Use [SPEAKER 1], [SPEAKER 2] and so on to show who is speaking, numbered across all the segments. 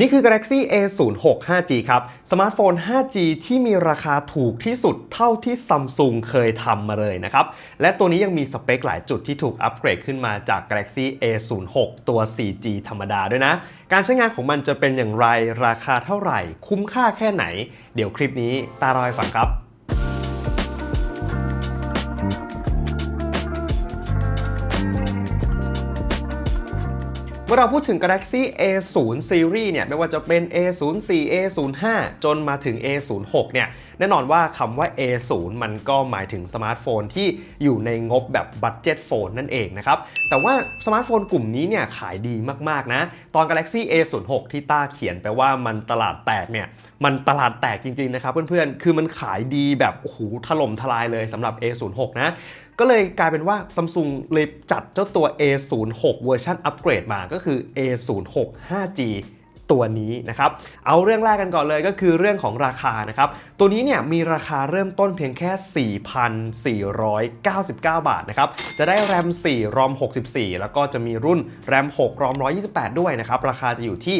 [SPEAKER 1] นี่คือ Galaxy A06 5G ครับ สมาร์ทโฟน 5G ที่มีราคาถูกที่สุดเท่าที่ซัมซุงเคยทำมาเลยนะครับ และตัวนี้ยังมีสเปคหลายจุดที่ถูกอัปเกรดขึ้นมาจาก Galaxy A06 ตัว 4G ธรรมดาด้วยนะ การใช้งานของมันจะเป็นอย่างไร ราคาเท่าไหร่ คุ้มค่าแค่ไหน เดี๋ยวคลิปนี้ตารอยฟังครับ เมื่อเราพูดถึง Galaxy A0 Series เนี่ยไม่ว่าจะเป็น A04 A05 จนมาถึง A06 เนี่ยแน่นอนว่าคำว่า A0 มันก็หมายถึงสมาร์ทโฟนที่อยู่ในงบแบบบัตเจ็ตโฟนนั่นเองนะครับแต่ว่าสมาร์ทโฟนกลุ่มนี้เนี่ยขายดีมากๆนะ ตอน Galaxy A06 ที่ต้าเขียนไปว่ามันตลาดแตกเนี่ยมันตลาดแตกจริงๆนะครับเพื่อนๆ คือมันขายดีแบบโอ้โหถล่มทลายเลยสำหรับ A06 นะ ก็เลยกลายเป็นว่า Samsung เลยจัดเจ้าตัว A06 เวอร์ชันอัปเกรดมาก็คือ A06 5G ตัวนี้นะครับเอาเรื่องแรกกันก่อนเลยก็คือเรื่องของราคานะครับตัวนี้เนี่ยมีราคาเริ่มต้นเพียงแค่ 4,499 บาทนะครับจะได้แรม4รอม64 แล้วก็จะมีรุ่นแรม6รอม128 ด้วยนะครับราคาจะอยู่ที่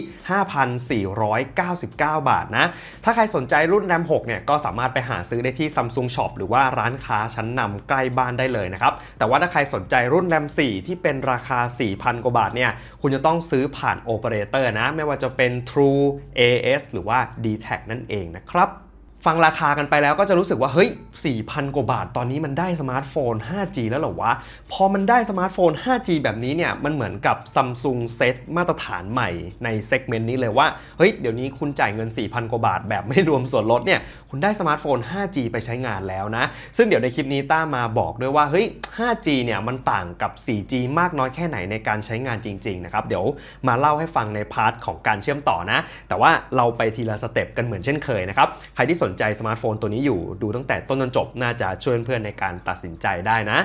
[SPEAKER 1] 5,499 บาทนะถ้าใครสนใจรุ่นแรม6เนี่ยก็สามารถไปหาซื้อได้ที่ Samsung Shop หรือว่าร้านค้าชั้นนำใกล้บ้านได้เลยนะครับแต่ว่าถ้าใครสนใจรุ่นแรม4ที่เป็นราคา 4,000 กว่าบาทเนี่ยคุณจะต้องซื้อผ่านโอเปอเรเตอร์นะไม่ว่าจะเป็น True AS หรือว่า d t แทนั่นเองนะครับ ฟังราคากันไปแล้วก็จะรู้สึกว่า เฮ้ย 4,000 กว่าบาท ตอนนี้มันได้สมาร์ทโฟน 5G แล้วเหรอวะ พอมันได้สมาร์ทโฟน 5G แบบนี้เนี่ย มันเหมือนกับ Samsung เซตมาตรฐานใหม่ในเซกเมนต์นี้เลยว่า เฮ้ย เดี๋ยวนี้คุณจ่ายเงิน 4,000 กว่าบาท แบบไม่รวมส่วนลดเนี่ย คุณได้สมาร์ทโฟน 5G ไปใช้งานแล้วนะ ซึ่งเดี๋ยวในคลิปนี้ต้ามาบอกด้วยว่า เฮ้ย 5G เนี่ยมันต่างกับ 4G มากน้อยแค่ไหนในการใช้งานจริงๆนะครับ เดี๋ยวมาเล่าให้ฟังในพาร์ทของการเชื่อมต่อนะ แต่ว่าเราไปทีละสเต็ปกันเหมือนเช่นเคยนะครับ ใครที่สนนใจสมาร์ทโฟนตัวนี้อยู่ ดูตั้งแต่ต้นจนจบน่าจะช่วยเพื่อนในการตัดสินใจได้นะ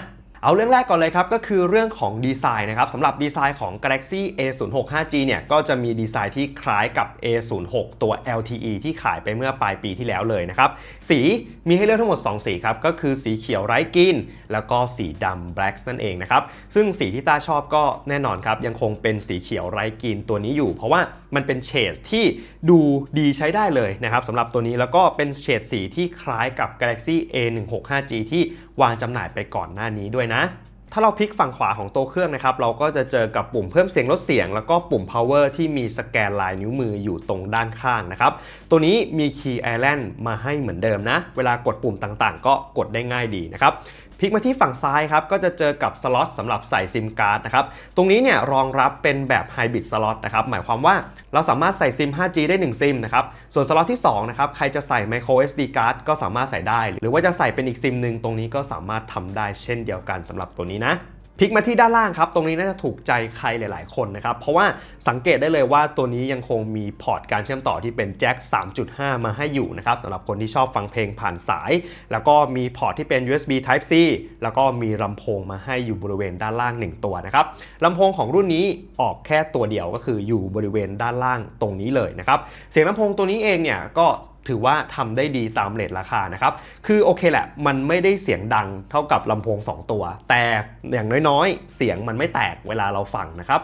[SPEAKER 1] เอาเรื่องแรกก่อนเลยครับ ก็คือเรื่องของดีไซน์นะครับสำหรับดีไซน์ของ Galaxy A06 5G เนี่ยก็จะมีดีไซน์ที่คล้ายกับ A06 ตัว LTE ที่ขายไปเมื่อปลายปีที่แล้วเลยนะครับ สีมีให้เลือกทั้งหมด 2 สีครับ ก็คือสีเขียวไร้กิน แล้วก็สีดำ Black นั่นเองนะครับ ซึ่งสีที่ต้าชอบก็แน่นอนครับ ยังคงเป็นสีเขียวไร้กินตัวนี้อยู่ เพราะว่ามันเป็นเฉดที่ดูดีใช้ได้เลยนะครับสำหรับตัวนี้แล้วก็เป็นเฉดสีที่คล้ายกับ Galaxy A16 5G ที่วางจำหน่ายไปก่อนหน้านี้ด้วยนะ ถ้าเราพลิกฝั่งขวาของตัวเครื่องนะครับ เราก็จะเจอกับปุ่มเพิ่มเสียงลดเสียง แล้วก็ปุ่ม power ที่มีสแกนลายนิ้วมืออยู่ตรงด้านข้างนะครับ ตัวนี้มี key island มาให้เหมือนเดิมนะ เวลากดปุ่มต่างๆ ก็กดได้ง่ายดีนะครับ ลิกมาที่ฝั่งซ้ายครับก็จะเจอกับสล็อตสำหรับใส่ซิมการ์ดนะครับตรงนี้เนี่ยรองรับเป็นแบบไฮบริดสล็อตนะครับหมายความว่าเราสามารถใส่ซิม 5G ได้ 1 ซิมนะครับส่วนสล็อตที่2นะครับใครจะใส่ micro SD card ก็สามารถใส่ได้ หรือว่าจะใส่เป็นอีกซิมหนึ่งตรงนี้ก็สามารถทำได้เช่นเดียวกันสำหรับตัวนี้นะ พลิกมาที่ด้านล่างครับ ตรงนี้น่าจะถูกใจใครหลาย ๆ คนนะครับ เพราะว่าสังเกตได้เลยว่าตัวนี้ยังคงมีพอร์ตการเชื่อมต่อที่เป็นแจ็ค 3.5 มาให้อยู่นะครับสำหรับคนที่ชอบฟังเพลงผ่านสาย แล้วก็มีพอร์ตที่เป็น USB Type C แล้วก็มีลำโพงมาให้อยู่บริเวณด้านล่าง 1 ตัวนะครับลำโพงของรุ่นนี้ออกแค่ตัวเดียวก็คืออยู่บริเวณด้านล่างตรงนี้เลยนะครับ เสียงลำโพงตัวนี้เองเนี่ยก็ ถือว่าทำได้ดีตามเลทราคานะครับ คือโอเคแหละ มันไม่ได้เสียงดังเท่ากับลำโพง 2 ตัว แต่อย่างน้อยๆ เสียงมันไม่แตกเวลาเราฟังนะครับ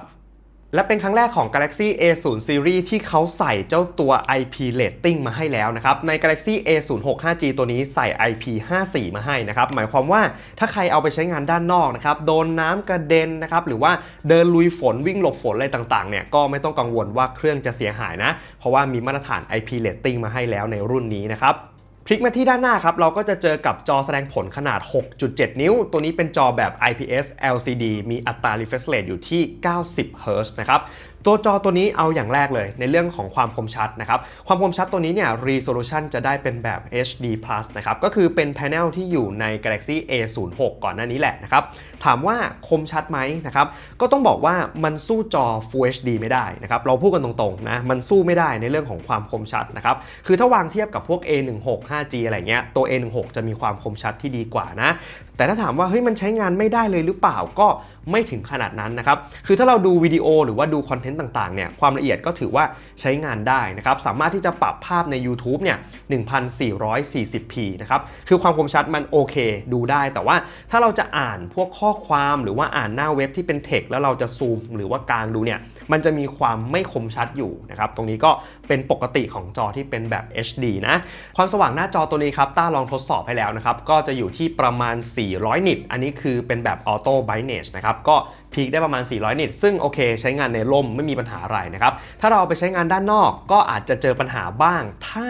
[SPEAKER 1] และเป็นครั้งแรกของ Galaxy A0 Series ที่เขาใส่เจ้าตัว IP rating มาให้แล้วนะครับ ใน Galaxy A06 5G ตัวนี้ใส่ IP54 มาให้นะครับ หมายความว่าถ้าใครเอาไปใช้งานด้านนอกนะครับ โดนน้ำกระเด็นนะครับ หรือว่าเดินลุยฝนวิ่งหลบฝนอะไรต่างๆ เนี่ย ก็ไม่ต้องกังวลว่าเครื่องจะเสียหายนะ เพราะว่ามีมาตรฐาน IP rating มาให้แล้วในรุ่นนี้นะครับ ลิกมาที่ด้านหน้าครับ เราก็จะเจอกับจอแสดงผลขนาด 6.7 นิ้ว ตัวนี้เป็นจอแบบ IPS LCD มีอัตรา refresh rate อยู่ที่ 90 Hz นะครับตัวจอตัวนี้เอาอย่างแรกเลยในเรื่องของความคมชัดนะครับความคมชัดตัวนี้เนี่ย resolution จะได้เป็นแบบ HD Plus นะครับก็คือเป็น panel ที่อยู่ใน Galaxy A06 ก่อนหน้านี้แหละนะครับถามว่าคมชัดไหมนะครับก็ต้องบอกว่ามันสู้จอ Full HD ไม่ได้นะครับเราพูดกันตรงๆนะมันสู้ไม่ได้ในเรื่องของความคมชัดนะครับคือถ้าวางเทียบกับพวก A16 5G อะไรเงี้ยตัว A16 จะมีความคมชัดที่ดีกว่านะ แต่ถ้าถามว่าเฮ้ยมันใช้งานไม่ได้เลยหรือเปล่าก็ไม่ถึงขนาดนั้นนะครับ คือถ้าเราดูวิดีโอหรือว่าดูคอนเทนต์ต่างๆเนี่ยความละเอียดก็ถือว่าใช้งานได้นะครับ สามารถที่จะปรับภาพใน YouTube เนี่ย 1440p นะครับ คือความคมชัดมันโอเคดูได้ แต่ว่าถ้าเราจะอ่านพวกข้อความหรือว่าอ่านหน้าเว็บที่เป็นเทคแล้วเราจะซูมหรือว่ากางดูเนี่ย มันจะมีความไม่คมชัดอยู่นะครับ ตรงนี้ก็เป็นปกติของจอที่เป็นแบบ HD นะ ความสว่างหน้าจอตัวนี้ครับต้าลองทดสอบให้แล้วนะครับ ก็จะอยู่ที่ประมาณ4 400 นิต อันนี้คือเป็นแบบออโต้ไบเนชนะครับ ก็พีคได้ประมาณ 400 นิต ซึ่งโอเค ใช้งานในร่มไม่มีปัญหาอะไรนะครับ ถ้าเราเอาไปใช้งานด้านนอกก็อาจจะเจอปัญหาบ้าง ถ้า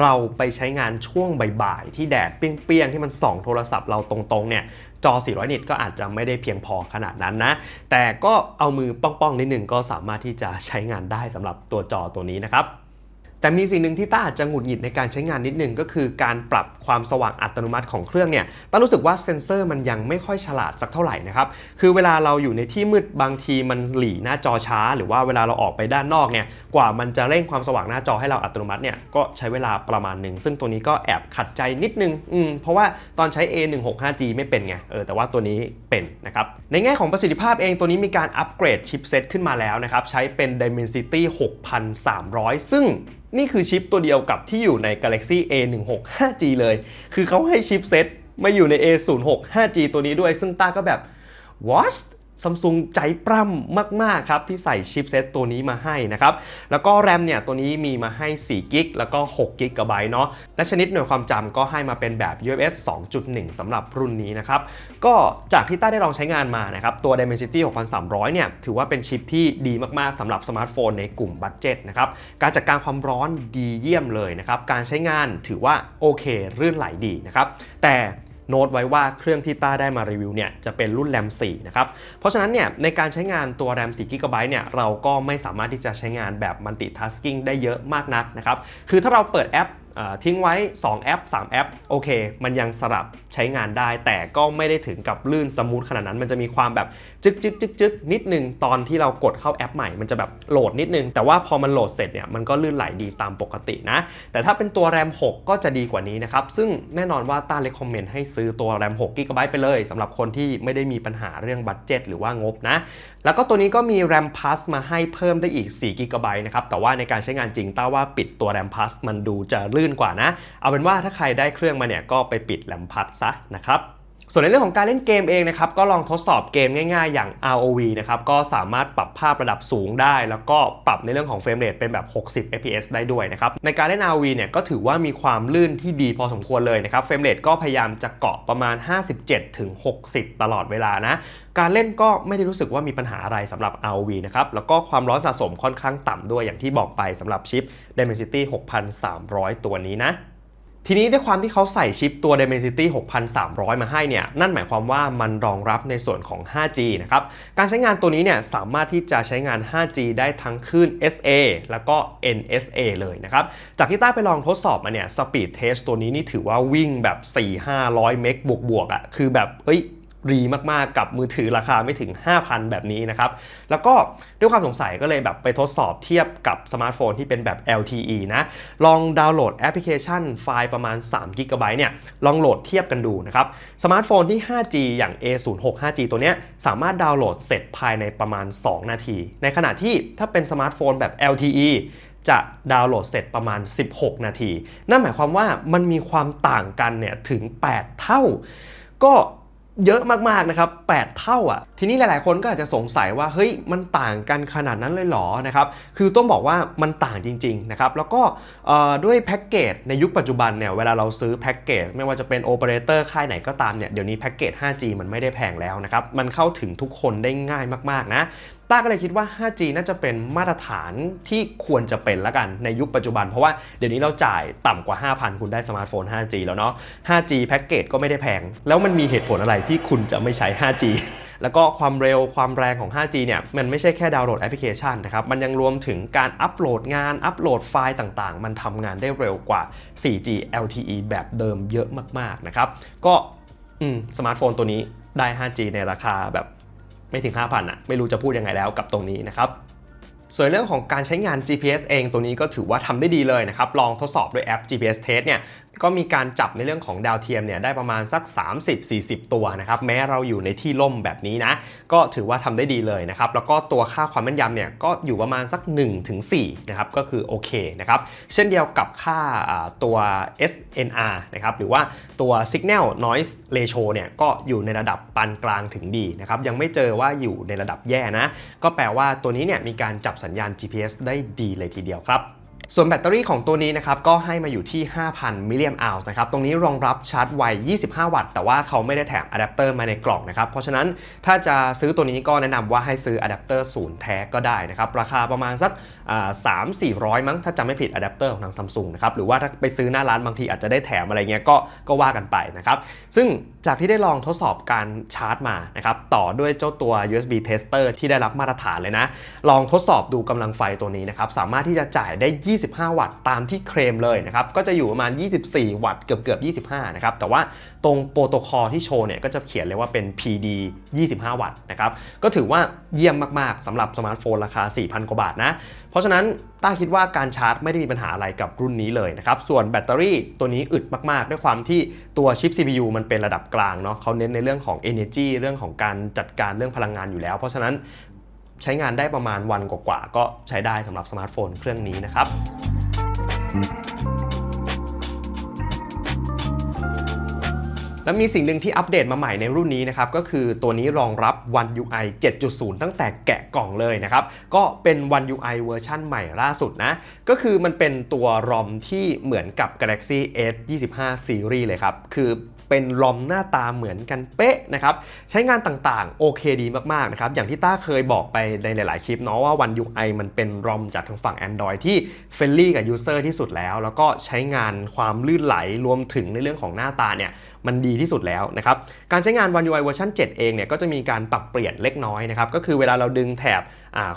[SPEAKER 1] เราไปใช้งานช่วงบ่ายๆ ที่แดดเปรี้ยงๆ ที่มันส่องโทรศัพท์เราตรงๆ เนี่ยจอ 400 นิตก็อาจจะไม่ได้เพียงพอขนาดนั้นนะ แต่ก็เอามือป้องๆ นิดนึงก็สามารถที่จะใช้งานได้สำหรับตัวจอตัวนี้นะครับ แต่มีสิ่งหนึ่งที่ต้าอาจจะหงุดหงิดในการใช้งานนิดนึงก็คือการปรับความสว่างอัตโนมัติของเครื่องเนี่ยต้ารู้สึกว่าเซ็นเซอร์มันยังไม่ค่อยฉลาดสักเท่าไหร่นะครับ คือเวลาเราอยู่ในที่มืดบางทีมันหลีหน้าจอช้า หรือว่าเวลาเราออกไปด้านนอกเนี่ยกว่ามันจะเร่งความสว่างหน้าจอให้เราอัตโนมัติเนี่ยก็ใช้เวลาประมาณหนึ่งซึ่งตัวนี้ก็แอบขัดใจนิดนึงอืมเพราะว่าตอนใช้ A165G ไม่เป็นไงเออแต่ว่าตัวนี้เป็นนะครับในแง่ของประสิทธิภาพเองตัวนี้มีการอัปเกรดชิปเซตขึ้นมาแล้วนะครับใช้เป็น Dimensity 6300 ซึ่งนี่คือชิปตัวเดียวกับที่อยู่ใน Galaxy A16 5G เลย คือเขาให้ชิปเซ็ตมาอยู่ใน A06 5G ตัวนี้ด้วย ซึ่งต้าก็แบบ what ซัมซุงใจปล้ำมาก ๆ ครับ ที่ใส่ชิปเซตตัวนี้มาให้นะครับ แล้วก็แรมเนี่ย ตัวนี้มีมาให้4กิกแล้วก็6กิกะไบต์เนาะและชนิดหน่วยความจำก็ให้มาเป็นแบบ UFS 2.1สำหรับรุ่นนี้นะครับ ก็จากที่ต้าได้ลองใช้งานมานะครับ ตัว Dimensity 6300 เนี่ย ถือว่าเป็นชิปที่ดีมาก ๆสำหรับสมาร์ทโฟนในกลุ่มบัตเจ็ตนะครับการจัดการความร้อนดีเยี่ยมเลยนะครับการใช้งานถือว่าโอเค รื่นไหลดีนะครับแต่ โน้ตไว้ว่าเครื่องที่ต้าได้มารีวิวเนี่ยจะเป็นรุ่นแรม4นะครับ เพราะฉะนั้นเนี่ยในการใช้งานตัวแรม4 g b เนี่ยเราก็ไม่สามารถที่จะใช้งานแบบมัลติทัสกิ้งได้เยอะมากนักนะครับ คือถ้าเราเปิดแอป ทิ้งไว้ 2 แอป 3 แอป โอเค มันยังสลับใช้งานได้ แต่ก็ไม่ได้ถึงกับลื่นสมูทขนาดนั้น มันจะมีความแบบจึกจึกจึกจึกนิดนึง ตอนที่เรากดเข้าแอปใหม่ มันจะแบบโหลดนิดนึง แต่ว่าพอมันโหลดเสร็จเนี่ย มันก็ลื่นไหลดีตามปกตินะ แต่ถ้าเป็นตัวแรม 6 ก็จะดีกว่านี้นะครับ ซึ่งแน่นอนว่าต้าเลคคอมเมนต์ให้ซื้อตัวแรม6 g b ไปเลยสำหรับคนที่ไม่ได้มีปัญหาเรื่องบัตเจ็ตหรือว่างบนะ แล้วก็ตัวนี้ก็มี RAM Plus มาให้เพิ่มได้อีก4 g b นะครับ แต่ว่าในการใช้งานจริงต้าว่าปิดตัว RAM Plus มันดูจะลื่นกว่านะ เอาเป็นว่าถ้าใครได้เครื่องมาเนี่ยก็ไปปิดแหลมพัดซะนะครับ ส่วนในเรื่องของการเล่นเกมเองนะครับก็ลองทดสอบเกมง่ายๆ อย่าง ROV นะครับก็สามารถปรับภาพระดับสูงได้ แล้วก็ปรับในเรื่องของเฟรมเรทเป็นแบบ 60 fps ได้ด้วยนะครับในการเล่น ROV เนี่ยก็ถือว่ามีความลื่นที่ดีพอสมควรเลยนะครับเฟรมเรทก็พยายามจะเกาะประมาณ 57ถึง60 ตลอดเวลานะการเล่นก็ไม่ได้รู้สึกว่ามีปัญหาอะไรสำหรับ ROV นะครับแล้วก็ความร้อนสะสมค่อนข้างต่ำด้วยอย่างที่บอกไปสำหรับชิป Dimensity 6300 ตัวนี้นะ ทีนี้ด้วยความที่เขาใส่ชิปตัว Dimensity 6300 มาให้เนี่ย นั่นหมายความว่ามันรองรับในส่วนของ 5G นะครับ การใช้งานตัวนี้เนี่ยสามารถที่จะใช้งาน 5G ได้ทั้งคลื่น SA แล้วก็ NSA เลยนะครับ จากที่ต้าไปลองทดสอบมาเนี่ย Speed Test ตัวนี้นี่ถือว่าวิ่งแบบ 4-500 เมกบวกๆอะ คือแบบ เอ้ย รีมากๆ กับมือถือราคาไม่ถึง 5,000 แบบนี้นะครับ แล้วก็ด้วยความสงสัยก็เลยแบบไปทดสอบเทียบกับสมาร์ทโฟนที่เป็นแบบ LTE นะ ลองดาวน์โหลดแอปพลิเคชันไฟล์ประมาณ3 g b เนี่ย ลองโหลดเทียบกันดูนะครับ สมาร์ทโฟนที่ 5G อย่าง A06 5G ตัวเนี้ยสามารถดาวน์โหลดเสร็จภายในประมาณ 2 นาที ในขณะที่ถ้าเป็นสมาร์ทโฟนแบบ LTE จะดาวน์โหลดเสร็จประมาณ 16 นาที นั่นหมายความว่ามันมีความต่างกันเนี่ยถึง 8 เท่า ก็ เยอะมากๆนะครับ 8 เท่าอะ ทีนี้หลายๆ คนก็อาจจะสงสัยว่าเฮ้ยมันต่างกันขนาดนั้นเลยหรอนะครับ คือต้องบอกว่ามันต่างจริงๆนะครับ แล้วก็ด้วยแพ็กเกจในยุคปัจจุบันเนี่ย เวลาเราซื้อแพ็กเกจไม่ว่าจะเป็นโอเปอเรเตอร์ค่ายไหนก็ตามเนี่ย เดี๋ยวนี้แพ็กเกจ 5G มันไม่ได้แพงแล้วนะครับ มันเข้าถึงทุกคนได้ง่ายมากๆนะต้าก็เลยคิดว่า 5G น่าจะเป็นมาตรฐานที่ควรจะเป็นละกันในยุคปัจจุบัน เพราะว่าเดี๋ยวนี้เราจ่ายต่ำกว่า 5,000 คุณได้สมาร์ทโฟน 5G แล้วเนาะ 5G แพ็กเกจก็ไม่ได้แพง แล้วมันมีเหตุผลอะไรที่คุณจะไม่ใช้ 5G แล้วก็ความเร็วความแรงของ 5G เนี่ย มันไม่ใช่แค่ดาวน์โหลดแอปพลิเคชันนะครับ มันยังรวมถึงการอัปโหลดงาน อัปโหลดไฟล์ต่างๆ มันทำงานได้เร็วกว่า 4G LTE แบบเดิมเยอะมากๆนะครับ ก็สมาร์ทโฟนตัวนี้ได้ 5G ในราคาแบบ ไม่ถึง 5,000อะไม่รู้จะพูดยังไงแล้วกับตรงนี้นะครับส่วนเรื่องของการใช้งาน GPS เองตัวนี้ก็ถือว่าทำได้ดีเลยนะครับ ลองทดสอบด้วยแอป GPS Test เนี่ย ก็มีการจับในเรื่องของดาวเทียมเนี่ยได้ประมาณสัก 30-40 ตัวนะครับแม้เราอยู่ในที่ล่มแบบนี้นะ ก็ถือว่าทำได้ดีเลยนะครับ แล้วก็ตัวค่าความแม่นยำเนี่ยก็อยู่ประมาณสัก 1-4นะครับก็คือโอเคนะครับ เช่นเดียวกับค่าอ่าตัว SNR นะครับหรือว่าตัว Signal Noise Ratio เนี่ยก็อยู่ในระดับปานกลางถึงดีนะครับยังไม่เจอว่าอยู่ในระดับแย่นะ ก็แปลว่าตัวนี้เนี่ยมีการจับสัญญาณ GPS ได้ดีเลยทีเดียวครับ ส่วนแบตเตอรี่ของตัวนี้นะครับก็ให้มาอยู่ที่ 5,000 มิลลิแอมป์นะครับตรงนี้รองรับชาร์จไว 25 วัตต์ แต่ว่าเขาไม่ได้แถมอะแดปเตอร์มาในกล่องนะครับ เพราะฉะนั้นถ้าจะซื้อตัวนี้ก็แนะนำว่าให้ซื้ออะแดปเตอร์ศูนย์แท้ก็ได้นะครับ ราคาประมาณสักสามสี่ร้อยมั้ง ถ้าจำไม่ผิดอะแดปเตอร์ของทางซัมซุงนะครับ หรือว่าถ้าไปซื้อหน้าร้านบางทีอาจจะได้แถมอะไรเงี้ยก็ก็ว่ากันไปนะครับ ซึ่งจากที่ได้ลองทดสอบการชาร์จมานะครับต่อด้วยเจ้าตัว USB tester ที่ได้รับมาตรฐานเลยนะ ลองทดสอบดูกำลังไฟตัวนี้นะครับสามารถที่จะจ่ายได้25 วัตต์ตามที่เคลมเลยนะครับ ก็จะอยู่ประมาณ 24 วัตต์เกือบเกือบ25 นะครับ แต่ว่าตรงโปรโตคอลที่โชว์เนี่ยก็จะเขียนเลยว่าเป็น PD 25 วัตต์นะครับ ก็ถือว่าเยี่ยมมาก ๆสำหรับสมาร์ทโฟนราคา 4,000 กว่าบาทนะ เพราะฉะนั้นต้าคิดว่าการชาร์จไม่ได้มีปัญหาอะไรกับรุ่นนี้เลยนะครับ ส่วนแบตเตอรี่ตัวนี้อึดมาก ๆ ด้วยความที่ตัวชิป CPU มันเป็นระดับกลางเนาะเขาเน้นในเรื่องของ energy เรื่องของการจัดการเรื่องพลังงานอยู่แล้ว เพราะฉะนั้น ใช้งานได้ประมาณวันกว่าๆก็ใช้ได้สำหรับสมาร์ทโฟนเครื่องนี้นะครับ แล้วมีสิ่งหนึ่งที่อัปเดตมาใหม่ในรุ่นนี้นะครับ ก็คือตัวนี้รองรับ One UI 7.0 ตั้งแต่แกะกล่องเลยนะครับ ก็เป็น One UI เวอร์ชั่นใหม่ล่าสุดนะ ก็คือมันเป็นตัว ROM ที่เหมือนกับ Galaxy S 25 Series เลยครับ คือ เป็นรอมหน้าตาเหมือนกันเป๊ะนะครับใช้งานต่างๆ โอเคดีมากๆนะครับอย่างที่ต้าเคยบอกไปในหลาย ๆ คลิปเนาะว่า One UI มันเป็นรอมจากทางฝั่ง Android ที่เฟรนลี่กับยูเซอร์ที่สุดแล้ว แล้วก็ใช้งานความลื่นไหลรวมถึงในเรื่องของหน้าตาเนี่ยมันดีที่สุดแล้วนะครับการใช้งาน One UI เวอร์ชัน7 เองเนี่ยก็จะมีการปรับเปลี่ยนเล็กน้อยนะครับก็คือเวลาเราดึงแถบ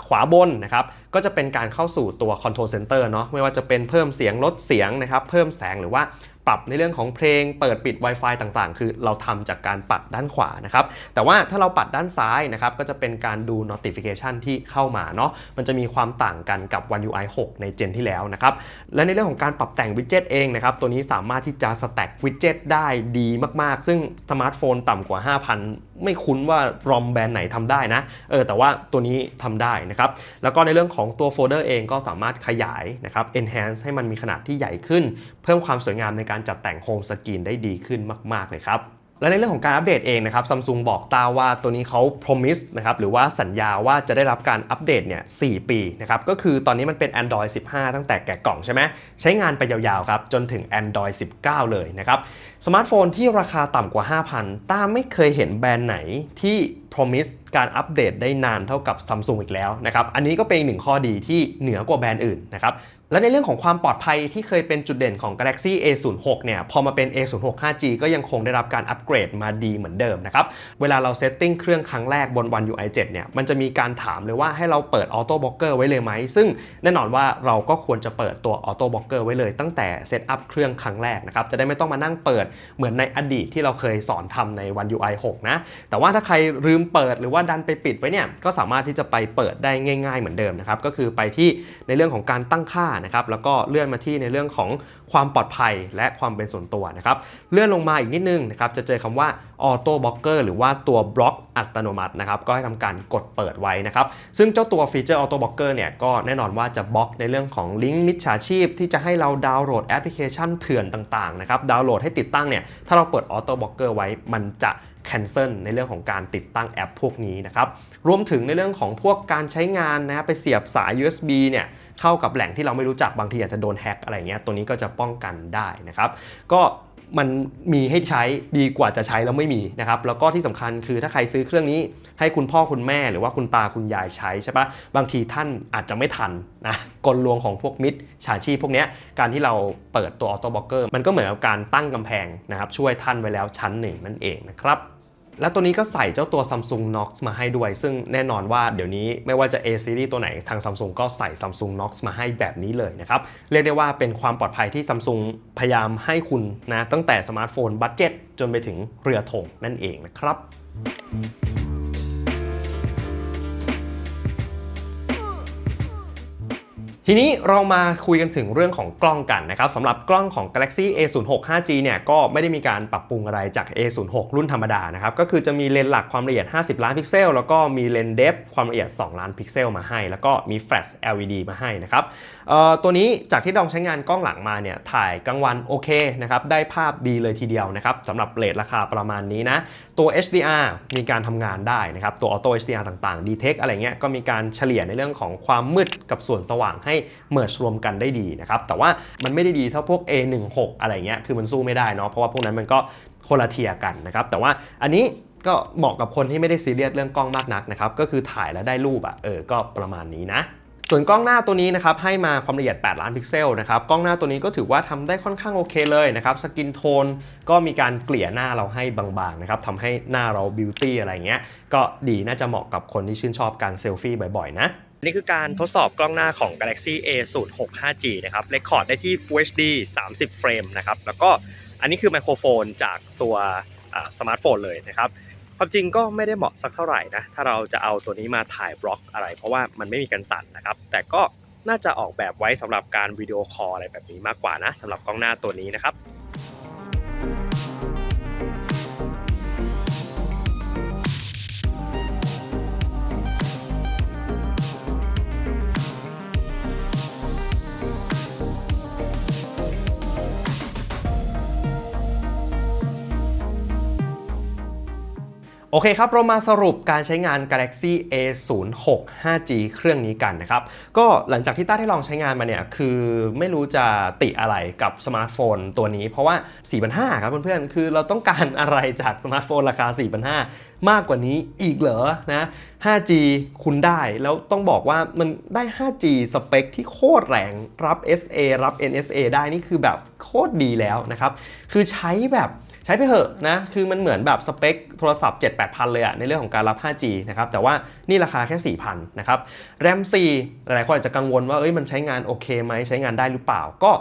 [SPEAKER 1] ขวาบนนะครับก็จะเป็นการเข้าสู่ตัว Control Center เนาะไม่ว่าจะเป็นเพิ่มเสียงลดเสียงนะครับเพิ่มแสงหรือว่า ปรับในเรื่องของเพลงเปิดปิด Wi-Fi ต่างๆ คือเราทำจากการปัดด้านขวานะครับ แต่ว่าถ้าเราปัดด้านซ้ายนะครับก็จะเป็นการดู notification ที่เข้ามาเนาะมันจะมีความต่างกันกับ One UI 6 ในเจนที่แล้วนะครับ และในเรื่องของการปรับแต่งวิดเจ็ตเองนะครับ ตัวนี้สามารถที่จะ stack วิดเจ็ตได้ดีมากๆ ซึ่งสมาร์ทโฟนต่ำกว่า 5,000 ไม่คุ้นว่ารอมแบรนด์ไหนทำได้นะเออแต่ว่าตัวนี้ทำได้นะครับแล้วก็ในเรื่องของตัวโฟลเดอร์เองก็สามารถขยายนะครับ enhance ให้มันมีขนาดที่ใหญ่ขึ้น เพิ่มความสวยงามในการจัดแต่งโฮมสกรีนได้ดีขึ้นมาก ๆ เลยครับ และในเรื่องของการอัปเดตเองนะครับซัมซุงบอกตาว่าตัวนี้เขา promise นะครับหรือว่าสัญญาว่าจะได้รับการอัปเดตเนี่ย4ปีนะครับก็คือตอนนี้มันเป็น Android 15 ตั้งแต่แกะกล่องใช่ไหมใช้งานไปยาวๆครับจนถึง Android 19 เลยนะครับสมาร์ทโฟนที่ราคาต่ำกว่า 5,000 ตาไม่เคยเห็นแบรนด์ไหนที่ promise การอัปเดตได้นานเท่ากับ Samsung อีกแล้วนะครับ อันนี้ก็เป็นอีกหนึ่งข้อดีที่เหนือกว่าแบรนด์อื่นนะครับ และในเรื่องของความปลอดภัยที่เคยเป็นจุดเด่นของ Galaxy A06 เนี่ยพอมาเป็น A06 5G ก็ยังคงได้รับการอัปเกรดมาดีเหมือนเดิมนะครับ เวลาเราเซตติ้งเครื่องครั้งแรกบน One UI 7เนี่ยมันจะมีการถามเลยว่าให้เราเปิด Auto Blocker ไว้เลยไหม ซึ่งแน่นอนว่าเราก็ควรจะเปิดตัว Auto Blocker ไว้เลยตั้งแต่เซตอัพเครื่องครั้งแรกนะครับจะได้ไม่ต้องมานั่งเปิดเหมือนในอดีตที่เราเคยสอนทำใน One UI 6นะแต่ว่าถ้าใครลืมเปิดหรือว่าดันไปปิดไว้เนี่ยก็สามารถที่จะไปเปิดได้ง่าย ๆ เหมือนเดิมนะครับก็คือไปที่ในเรื่องของการตั้งค่านะครับแล้วก็เลื่อนมาที่ในเรื่องของความปลอดภัยและความเป็นส่วนตัวนะครับเลื่อนลงมาอีกนิดนึงนะครับจะเจอคำว่า Auto Blocker หรือว่าตัวบล็อกอัตโนมัตินะครับก็ให้ทำการกดเปิดไว้นะครับซึ่งเจ้าตัวฟีเจอร์ Auto Blocker เนี่ยก็แน่นอนว่าจะบล็อกในเรื่องของลิงก์มิจฉาชีพ ที่จะให้เราดาวน์โหลดแอปพลิเคชันเถื่อนต่างๆนะครับดาวน์โหลดให้ติดตั้งเนี่ยถ้าเราเปิด Auto Blocker ไว้มันจะ cancel ในเรื่องของการติดตั้งแอปพวกนี้นะครับ รวมถึงในเรื่องของพวกการใช้งานนะครับไปเสียบสาย USB เนี่ยเข้ากับแหล่งที่เราไม่รู้จักบางทีอาจจะโดนแฮ็กอะไรเงี้ยตัวนี้ก็จะป้องกันได้นะครับ ก็ มันมีให้ใช้ดีกว่าจะใช้แล้วไม่มีนะครับแล้วก็ที่สำคัญคือถ้าใครซื้อเครื่องนี้ให้คุณพ่อคุณแม่หรือว่าคุณตาคุณยายใช้ใช่ปะบางทีท่านอาจจะไม่ทันนะกลลวงของพวกมิดฉาชีพพวกนี้การที่เราเปิดตัวออโต้บล็อกเกอร์มันก็เหมือนกับการตั้งกำแพงนะครับช่วยท่านไว้แล้วชั้นหนึ่งนั่นเองนะครับ และตัวนี้ก็ใส่เจ้าตัว Samsung Knox มาให้ด้วย ซึ่งแน่นอนว่าเดี๋ยวนี้ไม่ว่าจะ A series ตัวไหนทาง Samsung ก็ใส่ Samsung Knox มาให้แบบนี้เลยนะครับเรียกได้ว่าเป็นความปลอดภัยที่ Samsung พยายามให้คุณนะตั้งแต่สมาร์ทโฟนบัตเจ็ตจนไปถึงเรือธงนั่นเองนะครับ ทีนี้เรามาคุยกันถึงเรื่องของกล้องกันนะครับสำหรับกล้องของ Galaxy A06 5G เนี่ยก็ไม่ได้มีการปรับปรุงอะไรจาก A06 รุ่นธรรมดานะครับก็คือจะมีเลนส์หลักความละเอียด 50 ล้านพิกเซล แล้วก็มีเลนส์เดฟความละเอียด 2 ล้านพิกเซลมาให้ แล้วก็มีแฟลช LED มาให้นะครับตัวนี้จากที่ลองใช้งานกล้องหลังมาเนี่ยถ่ายกลางวันโอเคนะครับได้ภาพดีเลยทีเดียวนะครับสำหรับเรทราคาประมาณนี้นะตัว HDR มีการทำงานได้นะครับตัว Auto HDR ต่างๆ Detect อะไรเงี้ยก็มีการเฉลี่ยในเรื่องของความมืดกับส่วนสว่างให้เมิร์ชรวมกันได้ดีนะครับแต่ว่ามันไม่ได้ดีเท่าพวก A16 อะไรเงี้ยคือมันสู้ไม่ได้เนาะเพราะว่าพวกนั้นมันก็คนละเทียกันนะครับแต่ว่าอันนี้ก็เหมาะกับคนที่ไม่ได้ซีเรียสเรื่องกล้องมากนักนะครับก็คือถ่ายแล้วได้รูปอะ่ะเออก็ประมาณนี้นะส่วนกล้องหน้าตัวนี้นะครับให้มาความละเอียด 8 ล้านพิกเซลนะครับกล้องหน้าตัวนี้ก็ถือว่าทำได้ค่อนข้างโอเคเลยนะครับสกินโทนก็มีการเกลี่ยหน้าเราให้บางๆนะครับทำให้หน้าเราบิวตี้อะไรเงี้ยก็ดีน่าจะเหมาะกับคนที่ชื่นชอบการเซลฟี่บ่อยๆนะ นี่คือการทดสอบกล้องหน้าของ Galaxy A06 5G นะครับเรคคอร์ดได้ที่ Full HD 30 เฟรมนะครับ แล้วก็อันนี้คือไมโครโฟนจากตัวสมาร์ทโฟนเลยนะครับ ความจริงก็ไม่ได้เหมาะสักเท่าไหร่นะ ถ้าเราจะเอาตัวนี้มาถ่ายบล็อกอะไร เพราะว่ามันไม่มีกันสั่นนะครับ แต่ก็น่าจะออกแบบไว้สำหรับการวิดีโอคอลอะไรแบบนี้มากกว่านะสำหรับกล้องหน้าตัวนี้นะครับ โอเคครับ เรามาสรุปการใช้งาน Galaxy A06 5G เครื่องนี้กันนะครับ ก็หลังจากที่ต้าได้ลองใช้งานมาเนี่ย คือไม่รู้จะติอะไรกับสมาร์ทโฟนตัวนี้ เพราะว่า 4,500 ครับเพื่อนๆ คือเราต้องการอะไรจากสมาร์ทโฟนราคา 4,500 มากกว่านี้อีกเหรอนะ 5G คุณได้ แล้วต้องบอกว่ามันได้ 5G สเปคที่โคตรแรง รับ SA รับ NSA ได้ นี่คือแบบ คตรดีแล้วนะครับ คือใช้แบบใช้ไปเถอะนะ คือมันเหมือนแบบสเปคโทรศัพท์ 7 8 0 0 เลยอะในเรื่องของการรับ 5G นะครับ แต่ว่านี่ราคาแค่ 4,000 นะครับ แรม 4 หลายๆคนอาจจะกังวลว่า เอ้ย มันใช้งานโอเคไหม ใช้งานได้หรือเปล่า ก็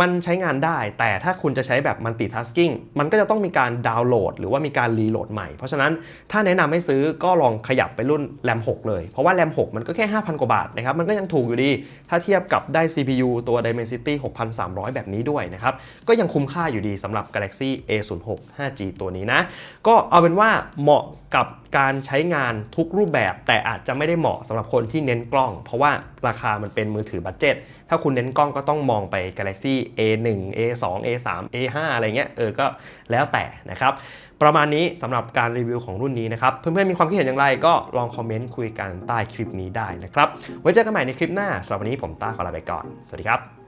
[SPEAKER 1] มันใช้งานได้ แต่ถ้าคุณจะใช้แบบ multitasking มันก็จะต้องมีการดาวน์โหลด หรือว่ามีการรีโหลดใหม่ เพราะฉะนั้นถ้าแนะนำให้ซื้อก็ลองขยับไปรุ่นแรม 6 เลย เพราะว่าแรม 6 มันก็แค่ 5,000 กว่าบาทนะครับ มันก็ยังถูกอยู่ดี ถ้าเทียบกับได้ CPU ตัว Dimensity 6,300 แบบนี้ด้วยนะครับก็ยังคุ้มค่าอยู่ดีสำหรับ Galaxy A06 5G ตัวนี้นะ ก็เอาเป็นว่าเหมาะกับการใช้งานทุกรูปแบบ แต่อาจจะไม่ได้เหมาะสำหรับคนที่เน้นกล้อง เพราะว่าราคามันเป็นมือถือบัตเจ็ตถ้าคุณเน้นกล้องก็ต้องมองไป Galaxy A1 A2 A3 A5 อะไรเงี้ยเออก็แล้วแต่นะครับประมาณนี้สำหรับการรีวิวของรุ่นนี้นะครับ เพื่อนๆ มีความคิดเห็นอย่างไรก็ลองคอมเมนต์คุยกันใต้คลิปนี้ได้นะครับ ไว้เจอกันใหม่ในคลิปหน้าสำหรับวันนี้ผมต้าขอลาไปก่อน สวัสดีครับ